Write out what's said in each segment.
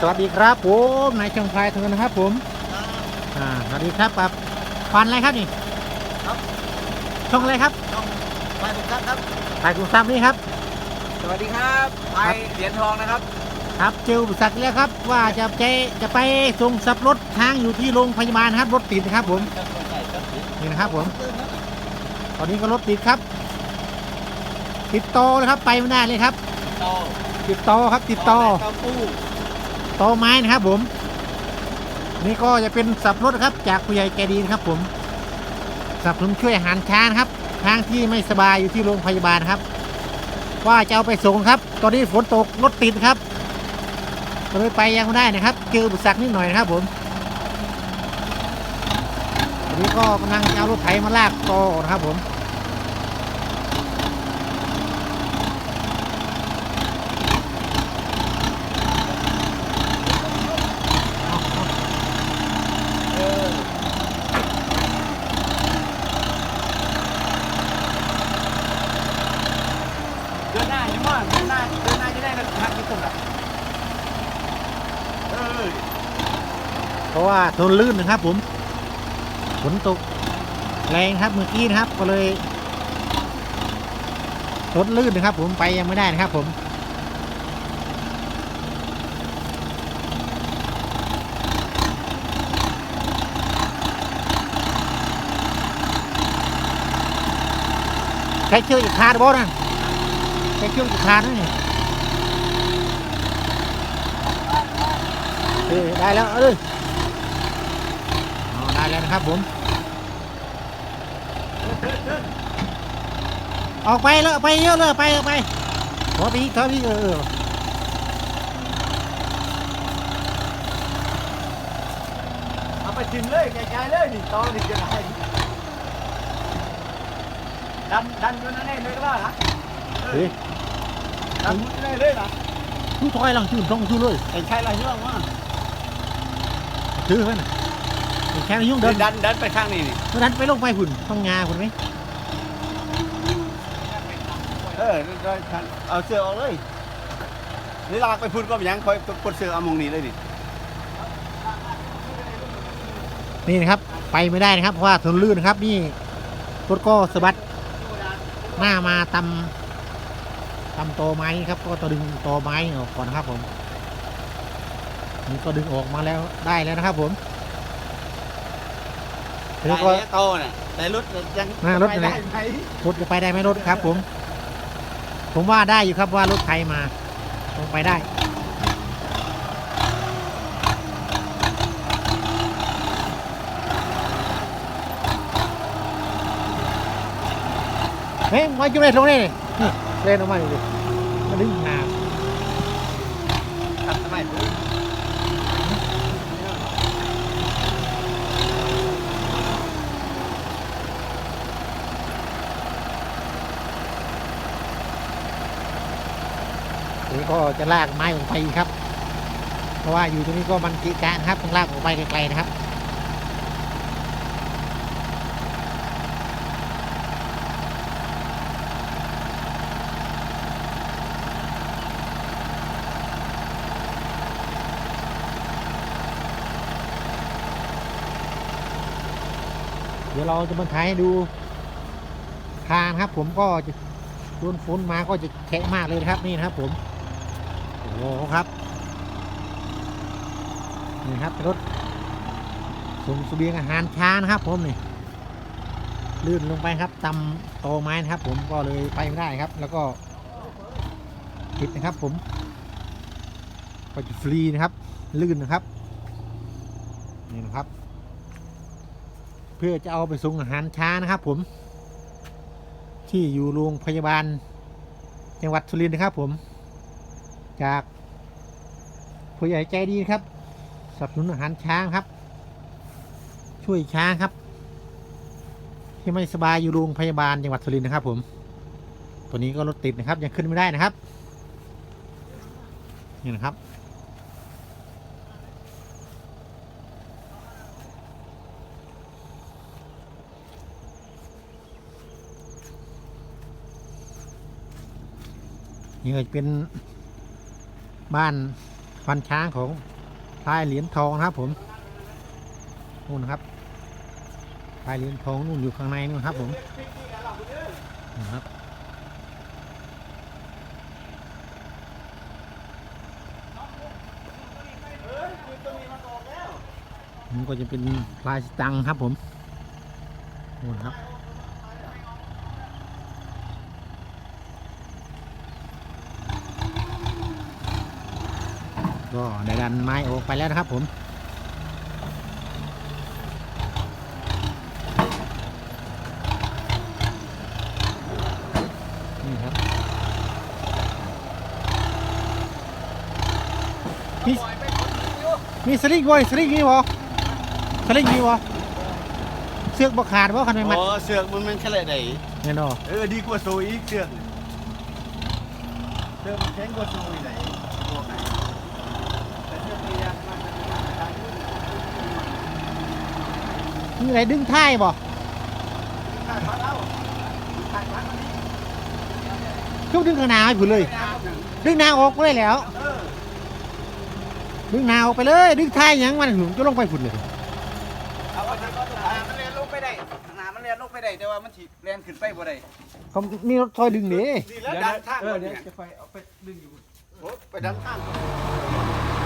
สวัสดีครับผมนายช่างพายทุกคนนะครับ ผมอ่าสวัสดีครับปับฟันอะไรครับนี่ครับช่องอะไรครับต้องไปทุกท่านครับถ่ายกลุ่มซ้ำนี่ครับ สวัสดีครับไปเหรียญทองนะครับ ครับเจออุปสรรคแล้วครับ ว่าจะจะจะไปส่งสับรถทางอยู่ที่โรงพยาบาลครับรถติดนะครับ ผมนี่นะครับผม ตอนนี้ก็รถติดครับ ติดต่อเลยครับไปไม่ได้เลยครับโตติดต่อครับติดต่อเตอไม้นะครับผม นี่ก็จะเป็นสับรถครับ จากผู้ใหญ่ใจดีนะครับผมสับสนุนช่วยอาหารช้างครับทางที่ไม่สบายอยู่ที่โรงพยาบาลครับ ว่าจะเอาไปส่งครับ ตอนนี้ฝนตกรถติดครับก็เลยไปยังไม่ได้นะครับเจออุปสรรคนิดหน่อยนะครับผมวันนี้ก็กำลังจะเอารถไถมาลากต่อนะครับผม เดินหน้ายังว่าเดินหน้าเดินหน้าจะได้นะทางที่ตรงอะเออ เพราะว่า ถนนลื่นนะครับ ผมฝนตกแรงครับเมื่อกี้นะครับ ก็เลยรถลื่นนะครับ ผมไปยังไม่ได้นะครับ ผมใช้เชือกอีกขาดบ่นะใช้เชือกอีกขาดนะนี่ได้แล้วเออ แล้วนะครับผม ออกไปเลยไปเยอะเลยไปไปขอไปอีกขอไปอีกเออเออเอาไปถึงเลยไกลๆเลยนี่ตอนนี้จะได้ดันดันอยู่นั่นเองเลยก็ได้นะเฮ้ยดันอยู่นั่นเลยนะทุกถอยหลังชื่นตรงชื่นเลยไอ้ใช่อะไรเรื่องวะถือไว้น่ะ แค่ยุ่งเดินดันดันไปข้างนี้นี่เมื่อนั้นไปลงไปหุ่นต้องงาหุ่นไหมเออเอาเสื้อออกเลยนี่ลากไปพุ่นก็ยังคอยกดเสื้อเอามองนี้เลยนี่นี่นะครับไปไม่ได้นะครับเพราะว่าถนนลื่นนะครับ นี่รถก็สะบัดหน้ามาตำตำตอไม้ครับ ก็ต้องดึงตอไม้ออกก่อนนะครับผมนี่ก็ดึงออกมาแล้วได้แล้วนะครับผมได้ แล้วก็ โตน่ะแต่รถยังอ่ารถไปนั่นแหได้ละไหมรถจะไปได้ไหมรถครับ ผม ผมว่าได้อยู่ครับว่ารถไทยมาลงไปได้ เฮ้ยมาจุ่มเลยลงเลยนี่เล่นออกมาดิมาดึงหาทำทำไม ทีนี้ก็จะลากไม้ออกไปครับ เพราะว่าอยู่ตรงนี้ก็มันกีการครับต้องลากออกไปไกลๆนะครับเดี๋ยวเราจะมาถ่ายให้ดูทางครับ ผมก็จะโดนฝนมาก็จะแฉะมากเลยครับนี่นะครับผม โอ้โหครับ นี่ครับรถส่งเสบียงอาหารช้านะครับผมนี่ลื่นลงไปครับตำตอไม้นะครับ ผมก็เลยไปไม่ได้ครับ แล้วก็ติดนะครับ ผมก็จะฟรีนะครับ ลื่นนะครับนี่นะครับ เพื่อจะเอาไปส่งอาหารช้านะครับ ผม ที่อยู่โรงพยาบาลจังหวัดสุรินทร์นะครับ ผม จากผู้ใหญ่ใจดีครับสนับสนุนอาหารช้างครับ ช่วยช้างครับ ที่ไม่สบายอยู่โรงพยาบาลจังหวัดสุรินทร์นะครับ ผม ตัวนี้ก็รถติดนะครับ ยังขึ้นไม่ได้นะครับนี่นะครับนี่ก็จะเป็น บ้านฟันช้างของพลายเหรียญทองนะครับ ผมนู่นนะครับพลายเหรียญทองนู่นอยู่ข้างในนู่นครับ ผมนู่นครับนี่ก็จะเป็นพลายสตังครับผมนู่นครับ ก็ได้ดันไม้ออกไปแล้วนะครับผมนี่ครับมีมีสลิงบ่อยสลิงนี่บ่สลิงนี่บ่เสือกบ่ขาดบ่คันไม่มัดโอ้เสือกมันมันแค่ไหนไหนแน่นอนเออดีกว่าโซอีกเสือกเสือกมันแข็งกว่าโซอีกไหนบอกไหนแต่เสือกนี่ยากมากนะทางนู้น มีอะไรดึงท้ายบ่ขาดพัดเอาขาดพัดมันนี่ทุกดึงข้างหน้าให้ผุนเลยเอาหนังดึงหน้าออกเลยแล้วเออดึงหน้าออกไปเลย ดึงท้ายหยังมันถึงจะลงไปผุนเลยเอาไปทางก็ได้มันเรียนลงไปได้ทางหน้ามันเรียนลงไปได้แต่ว่ามันสิเรียนขึ้นไปบ่ได้เขามีรถซอยดึงนี่ดีแล้วดันทางเอก่ออนเดี๋เนี่ยวยจะไปเอาไปดึงอยู่โอ้ไปดันทางก่อนนะ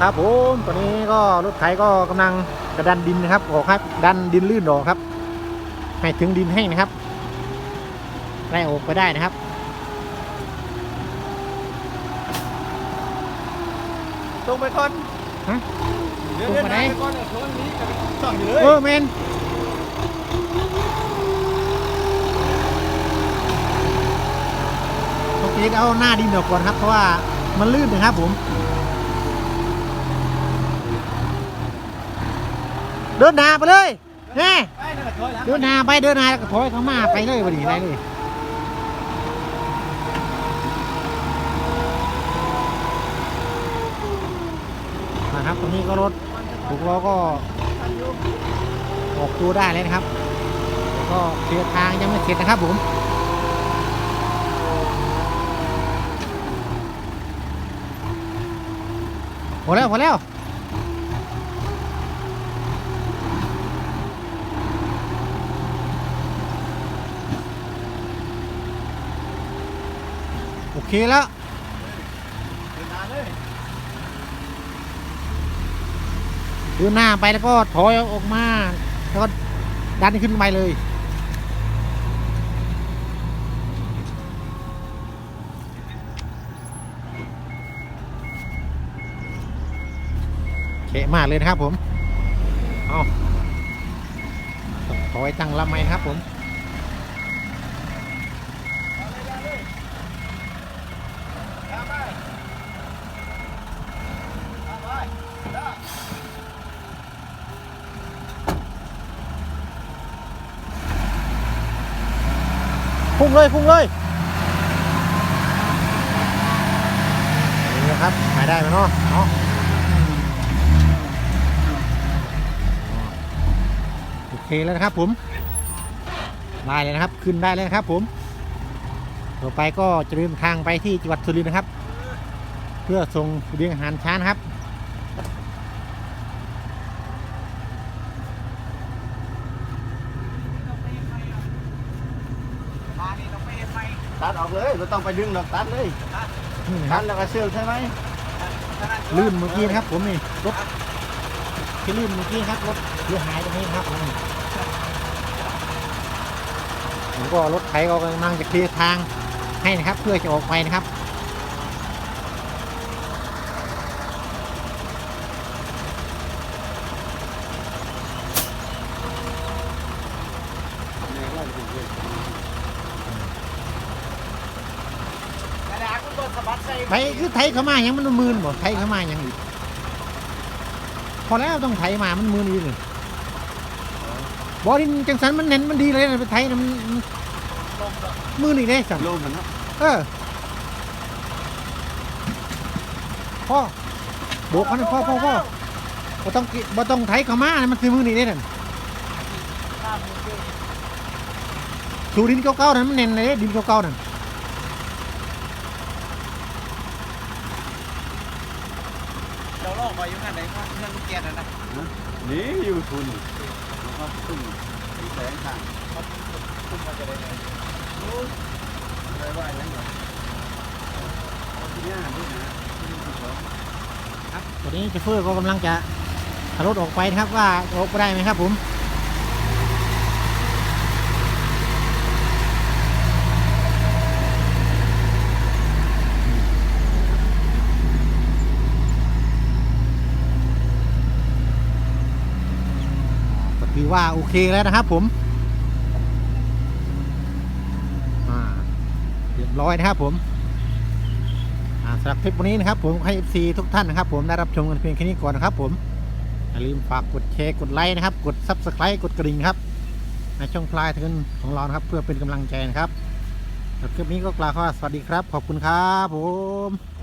ครับผมตอนนี้ก็รถไถก็กำลังกระดันดินนะครับออกครับ ดันดินลื่นออกครับ ให้ถึงดินแห้งนะครับไล่ออกไปได้นะครับตรงไปก่อนฮะเดี๋ยวตรงเดี๋ยวไปไหนไปก่อนเนี่ยโซนนี้กับช่องอยู่เลยเออเมนโอเคเอาหน้าดินออกก่อนครับเพราะว่ามันลื่นนะครับผม เดินหน้าไปเลยแน่ไปนั่นแหละถอยหลังเดินหน้าไปเดินหน้าแล้วก็ถอยเข้ามาไปเลยวันนี้ไปเลยนะครับตรงนี้ก็รถถูกล้อก็ออกตัวได้เลยนะครับ ก็เคลียร์ทางยังไม่เสร็จนะครับผมพอแล้วพอแล้ว เคแล้วดินหน้าเลยเดินหน้าไปแล้วก็ถอยออกมา แล้วก็ดันขึ้นไปเลย เขะมากเลยนะครับผม เอาถอยตั้งลำไมนะครับผม ตามไปตามไปได้ พุ่งเลยพุ่งเลยนี่นะครับหายได้ไหมเนาะเนาะโอเคแล้วนะครับผมได้เลยนะครับ ขึ้นได้เลยนะครับผม ต่อไปก็จะเดินทางไปที่จังหวัดสุรินทร์นะครับ เพื่อส่งเสบียงอาหารช้างนครับ มานี่ต้องไปเฮ็ดไหม ตัดออกเลยไม่ต้องไปดึงหรอกตัดเลยนี่นะคตัรัดบแล้วก็เชือกใช่ไหมลื่นเมื่อกี้นะครับ ผมนี่รถที่ลื่นเมื่อกี้ครับรถเรือหายตรงนี้ครับผมผมก็รถไถก็กำลังจะเคลียร์ทางให้นะครับ เพื่อจะออกไปนะครับ กระดาษก็ โดนสะบัดใส่ไถคือไถเข้ามาอย่างมันมืนบ่ไถเข้ามาอย่างอีกพอแล้วต้องไถมามันมืนอีกเลยบอดินจังสันมันเน้นมันดีเลยนะไปไถนะมันมันมืนอีกได้สั่งลมมันเนาะเออพ่อโบกเขาหน่อยพ่อพ่อพ่อบ่ต้องกิบ่ต้องไถเข้ามานะมันคือมือนี่ได้นั่นสูดินเก่าๆนั่นมันเน้นเลยดินเก่าๆนั่น อกไปอยู่นั่นไหนครับนั่นลูกแกนนะนะนี่อยู่ทุนครับทุนที่แสงทางคุณมาจะได้ไงอะไรว่าอย่างไรที่นี่นี่นะที่นี่สองตอนนี้เชฟเฟอร์ก็กำลังจะขับรถออกไปนะครับว่าจะออกไปได้ไหมครับผม ว่าโอเคแล้วนะครับผมเรียบร้อยนะครับผมสำหรับคลิปวันนี้นะครับผมให้ FC ทุกท่านนะครับผมได้รับชมกันเพียงแค่นี้ก่อนนะครับผมอย่าลืมฝากกดแชร์กดไลค์นะครับ กด Subscribe กดกระดิ่งครับ ในช่องพลายทึนของเรานะครับ เพื่อเป็นกำลังใจนะครับสำหรับคลิปนี้ก็กล่าวคำว่าสวัสดีครับ ขอบคุณครับผม